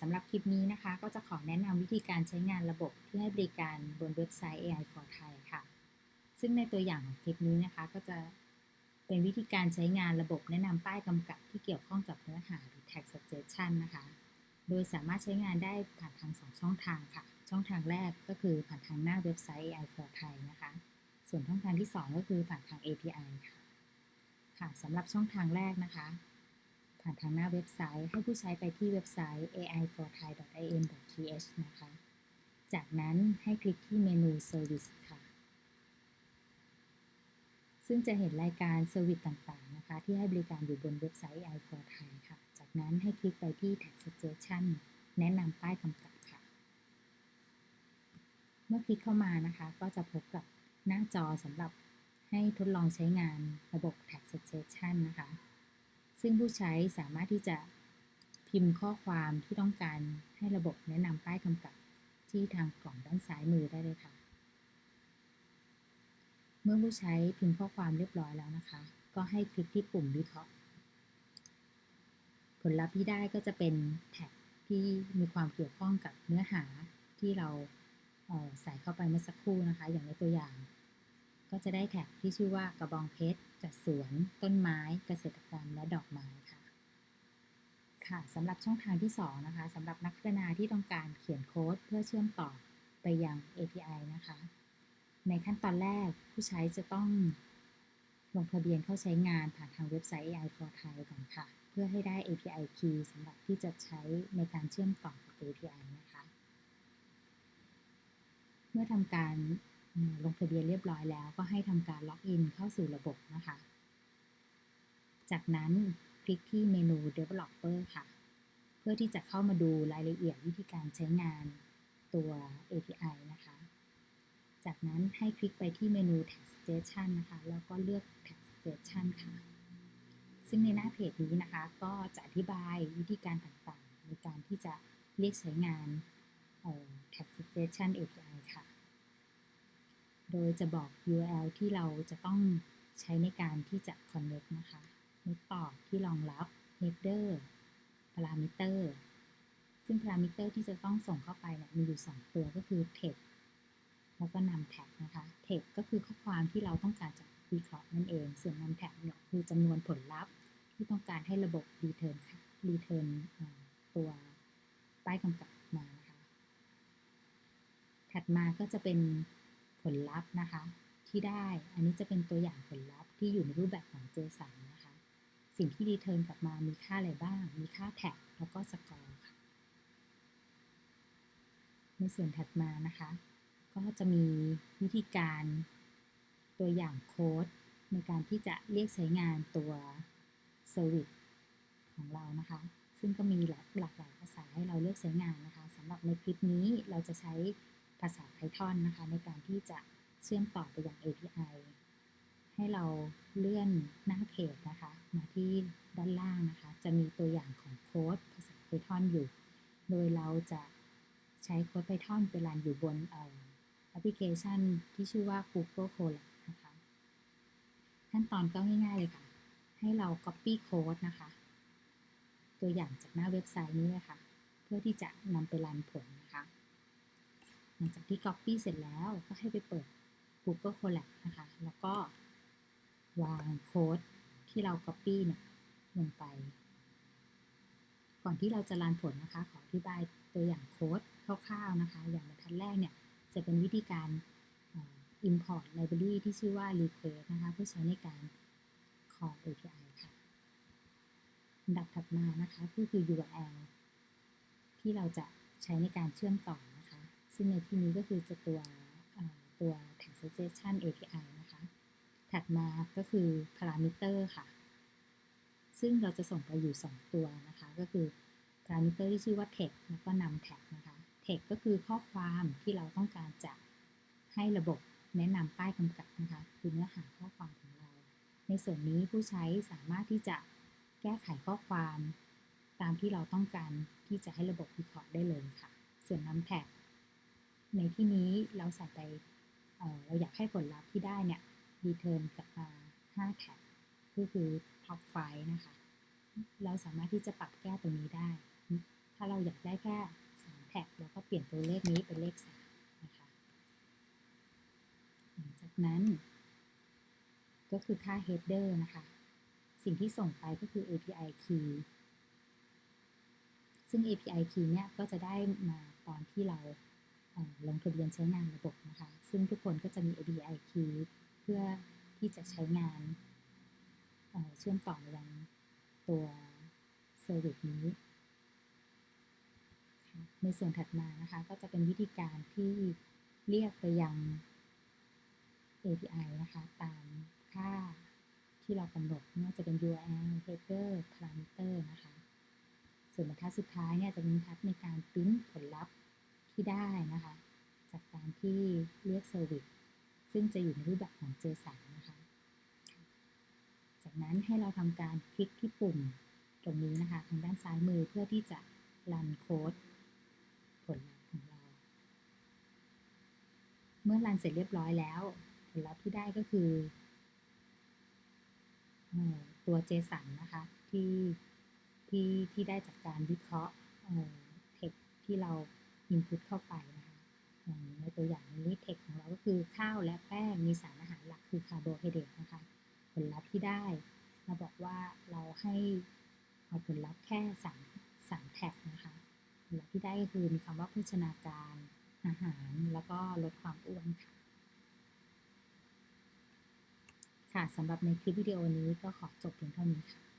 สำหรับคลิปนี้นะคะ ก็จะขอแนะนำวิธีการใช้งานระบบที่ให้บริการบนเว็บไซต์ AI for Thai ค่ะ ซึ่งในตัวอย่างของคลิปนี้นะคะ ก็จะเป็นวิธีการใช้งานระบบแนะนำป้ายกำกับที่เกี่ยวข้องกับเนื้อหาหรือ tag suggestion นะคะ โดยสามารถใช้งานได้ผ่านทาง 2 ช่องทางค่ะ ช่องทางแรกก็คือผ่านทางหน้าเว็บไซต์ AI for Thai นะคะ ส่วนช่องทางที่ 2 ก็คือผ่านทาง API ค่ะ ค่ะสำหรับช่องทางแรกนะคะ ผ่านทางหน้าเว็บไซต์ ให้ผู้ใช้ไปที่เว็บไซต์ ai4thai.in.th นะคะ จากนั้นให้คลิกที่เมนู Service ค่ะ ซึ่งจะเห็นรายการเซอร์วิสต่างๆ นะคะ ที่ให้บริการอยู่บนเว็บไซต์ AI4Thai ค่ะ จากนั้นให้คลิกไปที่ Tag Suggestion แนะนำป้ายกำกับค่ะ เมื่อคลิกเข้ามานะคะ ก็จะพบกับหน้าจอสำหรับให้ทดลองใช้งานระบบ Tag Suggestion นะคะ ซึ่งผู้ใช้สามารถที่จะพิมพ์ข้อความที่ต้องการให้ระบบแนะนำป้ายกำกับที่ทางกล่องด้านซ้ายมือได้เลยค่ะ เมื่อผู้ใช้พิมพ์ข้อความเรียบร้อยแล้วนะคะ ก็ให้คลิกที่ปุ่มวิเคราะห์ ผลลัพธ์ที่ได้ก็จะเป็นแท็กที่มีความเกี่ยวข้องกับเนื้อหาที่เราใส่เข้าไปเมื่อสักครู่นะคะ อย่างในตัวอย่าง ก็จะได้แท็กที่ชื่อว่ากระบองเพชรจัดสวน ต้นไม้ เกษตรกรรมและดอกไม้ค่ะค่ะสำหรับช่องทางที่ 2 นะคะสำหรับนักพัฒนาที่ต้องการเขียนโค้ดเพื่อเชื่อมต่อไปยัง API นะคะ ในขั้นตอนแรกผู้ใช้จะต้องลงทะเบียนเข้าใช้งานผ่านทางเว็บไซต์ AI for Thai ก่อนค่ะ เพื่อให้ได้ API key สำหรับที่จะใช้ในการเชื่อมต่อกับ API นะคะ เมื่อทำการ ลงทะเบียนเรียบร้อยแล้ว ก็ให้ทำการล็อกอินเข้าสู่ระบบนะคะ จากนั้นคลิกที่เมนู Developer ค่ะ เพื่อที่จะเข้ามาดูรายละเอียดวิธีการใช้งานตัว API นะคะ จากนั้นให้คลิกไปที่เมนู Tag Suggestion นะคะ แล้วก็เลือก Tag Suggestion ค่ะ ซึ่งในหน้าเพจนี้นะคะ ก็จะอธิบายวิธีการต่างๆ ในการที่จะเรียกใช้งาน Tag Suggestion API โดยจะบอก URL ที่เราจะต้องใช้ในการที่จะ connect นะคะเมธอที่รองรับ header parameter ซึ่ง parameter ที่จะต้องส่งเข้าไปเนี่ยมีอยู่ 2 ตัวก็คือ text แล้วก็นำแท็กนะคะ text ก็คือข้อความที่เราต้องการจะวิเคราะห์นั่นเอง ส่วนนำแท็กเนี่ยคือจำนวนผลลัพธ์ที่ต้องการให้ระบบ return return ตัวป้ายกำกับมานะคะ ถัดมาก็จะเป็น ผลลัพธ์นะคะ ที่ได้ อันนี้จะเป็นตัวอย่างผลลัพธ์ที่อยู่ในรูปแบบของ JSON นะคะ สิ่งที่รีเทิร์นกลับมามีค่าอะไรบ้าง มีค่าแท็กแล้วก็สกอร์ค่ะ ในส่วนถัดมานะคะ ก็จะมีวิธีการตัวอย่างโค้ดในการที่จะเรียกใช้งานตัวเซอร์วิสของเรานะคะ ซึ่งก็มีหลากหลากหลายภาษาให้เราเลือกใช้งานนะคะสำหรับในคลิปนี้เราจะใช้ ภาษา Python นะคะ ในการที่จะเชื่อมต่อไปยัง API ให้เราเลื่อนหน้าเพจนะคะ มาที่ด้านล่างนะคะ จะมีตัวอย่างของโค้ดภาษา Python อยู่ โดยเราจะใช้โค้ด Python ไปรันอยู่บนแอปพลิเคชันที่ชื่อว่า Google Colab นะคะ ขั้นตอนก็ง่ายๆเลยค่ะ ให้เรา Copy Code นะคะ ตัวอย่างจากหน้าเว็บไซต์นี้เลยค่ะ เพื่อที่จะนำไปรันผล ลังจากที่ Copy เสร็จแล้วก็ให้ไปเปิด Google Colab นะคะ แล้วก็วางโค้ดที่เรา Copy เนี่ยลงไป ก่อนที่เราจะรันผลนะคะ ขออธิบายตัวอย่างโค้ดคร่าวๆนะคะ อย่างบรรทัดแรกเนี่ย จะเป็นวิธีการ import library ที่ชื่อว่า request นะคะ เพื่อใช้ในการ call API ค่ะอันดับถัดมานะคะก็คือ URL ที่เราจะใช้ในการเชื่อมต่อ ซึ่งในที่นี้ก็คือจะตัวตัว Tag Suggestion API นะคะ ถัดมาก็คือ parameter ค่ะ ซึ่งเราจะส่งไปอยู่ 2 ตัวนะคะ ก็คือ parameter ที่ชื่อว่า text แล้วก็นำ tag นะคะ text ก็คือข้อความที่เราต้องการจะให้ระบบแนะนำป้ายกำกับนะคะ คือเนื้อหาข้อความของเรา ในส่วนนี้ผู้ใช้สามารถที่จะแก้ไขข้อความ ตามที่เราต้องการที่จะให้ระบบวิเคราะห์ได้เลยค่ะ ส่วนนำแท็ก ในที่นี้เราใส่ไปเเราอยากให้ผลลัพธ์ที่ได้เนี่ย return กลับมา5แท็กก็คือ top 5นะคะ เราสามารถที่จะปรับแก้ตรงนี้ได้ ถ้าเราอยากได้แค่สามแท็กเราก็เปลี่ยนตัวเลขนี้เป็นเลขสามนะคะหลังจากนั้น ก็คือค่า header นะคะ สิ่งที่ส่งไปก็คือ API key ซึ่ง API key เนี่ยก็จะได้มาตอนที่เรา ลงทะเบียนใช้งานระบบนะคะ ซึ่งทุกคนก็จะมี API key เพื่อที่จะใช้งานเชื่อมต่อมายังตัวเซอร์วิสนี้ ในส่วนถัดมานะคะ ก็จะเป็นวิธีการที่เรียกไปยัง API นะคะ ตามค่าที่เรากำหนดไม่ว่าจะเป็น URL header parameter นะคะ ส่วนบรรทัดสุดท้ายเนี่ยจะเป็นบรรทัดในการปริ้นผลลัพธ์ ที่ได้นะคะ จากการที่เรียกเซอร์วิสซึ่งจะอยู่ในรูปแบบของ JSON นะคะ จากนั้นให้เราทำการคลิกที่ปุ่มตรงนี้นะคะ ทางด้านซ้ายมือเพื่อที่จะรันโค้ดผลลัพธ์ของเรา เมื่อรันเสร็จเรียบร้อยแล้ว ผลลัพธ์ที่ได้ก็คือเอ่อตัว JSON นะคะ ที่ที่ที่ได้จากการวิเคราะห์เทคที่เรา input เข้าไปนะคะอย่างในตัวอย่างนี้เทคของเราก็คือข้าวและแป้งมีสารอาหารหลักคือคาร์โบไฮเดรตนะคะผลลัพธ์ที่ได้เราบอกว่าเราให้เอาผลลัพธ์แค่สามสามแท็กนะคะผลลัพธ์ที่ได้ก็คือมีคำว่าโภชนาการอาหารแล้วก็ลดความอ้วนค่ะค่ะสำหรับในคลิปวิดีโอนี้ก็ขอจบเพียงเท่านี้ค่ะ